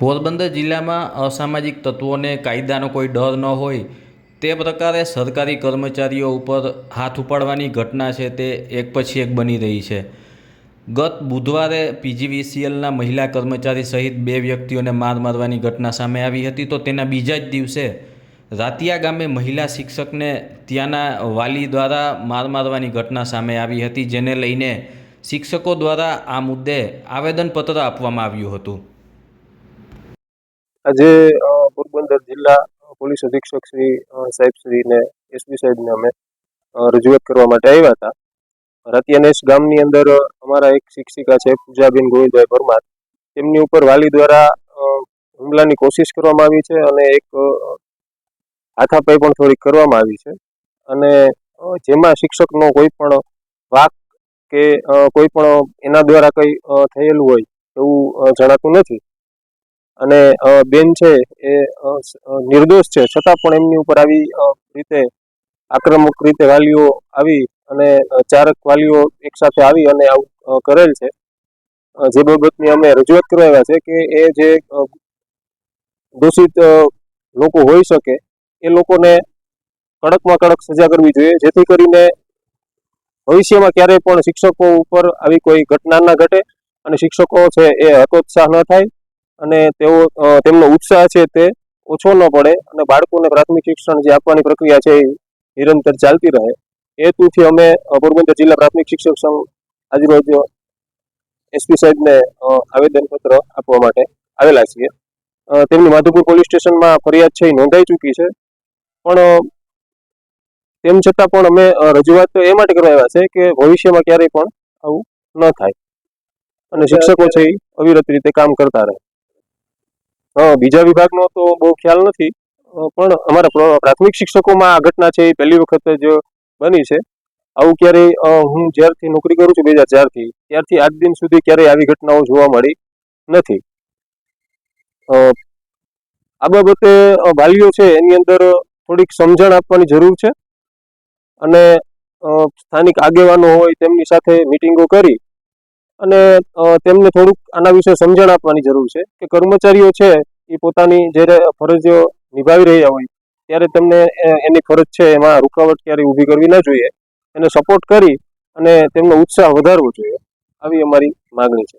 પોરબંદર જિલ્લામાં અસામાજિક તત્વોને કાયદાનો કોઈ ડર ન હોય, તે પ્રકારે સરકારી કર્મચારીઓ ઉપર હાથ ઉપાડવાની ઘટના છે તે એક પછી એક બની રહી છે. ગત બુધવારે પીજીવીસીએલના મહિલા કર્મચારી સહિત બે વ્યક્તિઓને માર મારવાની ઘટના સામે આવી હતી, તો તેના બીજા જ દિવસે રાતિયા ગામે મહિલા શિક્ષકને ત્યાંના વાલી દ્વારા માર મારવાની ઘટના સામે આવી હતી, જેને લઈને શિક્ષકો દ્વારા આ મુદ્દે આવેદનપત્ર આપવામાં આવ્યું હતું. આજે પોરબંદર જિલ્લા પોલીસ અધિક્ષક શ્રી સાહેબ શ્રીને એસપી સાહેબને અમે રજૂઆત કરવા માટે આવ્યા હતા. રાતિયાનેશ ગામની અંદર અમારા એક શિક્ષિકા છે, પૂજાબેન ગોવિંદભાઈ પરમાર. તેમની ઉપર વાલી દ્વારા હુમલાની કોશિશ કરવામાં આવી છે અને એક હાથાપાઈ પણ થોડીક કરવામાં આવી છે. અને જેમાં શિક્ષકનો કોઈ પણ વાક કે કોઈ પણ એના દ્વારા કંઈ થયેલું હોય એવું જણાતું નથી. અને બેન છે એ નિર્દોષ છે. છતાં પણ એમની ઉપર આવી રીતે આક્રમક રીતે વાલીઓ આવી અને ચારક વાલીઓ એકસાથે આવી અને આવું કરેલ છે. જે બાબતની અમે રજૂઆત કરવા છે કે એ જે દોષિત લોકો હોઈ શકે એ લોકોને કડકમાં કડક સજા કરવી જોઈએ. જેથી કરીને ભવિષ્યમાં ક્યારેય પણ શિક્ષકો ઉપર આવી કોઈ ઘટના ના ઘટે અને શિક્ષકો છે એ હતોત્સાહ ન થાય. અને તેઓ તેમનો ઉત્સાહ છે તે ઓછો ન પડે અને બાળકોને પ્રાથમિક શિક્ષણ જે આપવાની પ્રક્રિયા છે એ નિરંતર ચાલતી રહે. હેતુથી અમે પોરબંદર જિલ્લા પ્રાથમિક શિક્ષક સંઘ આજરોજ, એસપી સાહેબને આવેદનપત્ર આપવા માટે આવેલા છીએ. તેમની માધુપુર પોલીસ સ્ટેશનમાં ફરિયાદ છે એ નોંધાઈ ચૂકી છે. પણ તેમ છતાં પણ અમે રજૂઆત તો એ માટે કરવા આવ્યા છે કે ભવિષ્યમાં ક્યારેય પણ આવું ન થાય. અને શિક્ષકો છે એ અવિરત રીતે કામ કરતા રહે. હા, બીજા વિભાગનો તો બહુ ખ્યાલ નથી. પણ અમારા પ્ર- પ્રાથમિક શિક્ષકોમાં આ ઘટના છે એ પહેલી વખત જ બની છે. આવું ક્યારેય હું જ્યારથી નોકરી કરું છું, બે હજાર ચારથી, ત્યારથી આજ દિન સુધી ક્યારેય આવી ઘટનાઓ જોવા મળી નથી. આ બાબતે વાલીઓ છે એની અંદર થોડીક સમજણ આપવાની જરૂર છે. અને સ્થાનિક આગેવાનો હોય તેમની સાથે મિટિંગો કરી અને તેમને થોડુંક આના વિશે સમજણ આપવાની જરૂર છે કે કર્મચારીઓ છે એ પોતાની જ્યારે ફરજો નિભાવી રહ્યા હોય ત્યારે તેમને એની ફરજ છે એમાં રૂકાવટ ક્યારેય ઊભી કરવી ના જોઈએ. એને સપોર્ટ કરી અને તેમનો ઉત્સાહ વધારવો જોઈએ. આવી અમારી માગણી છે.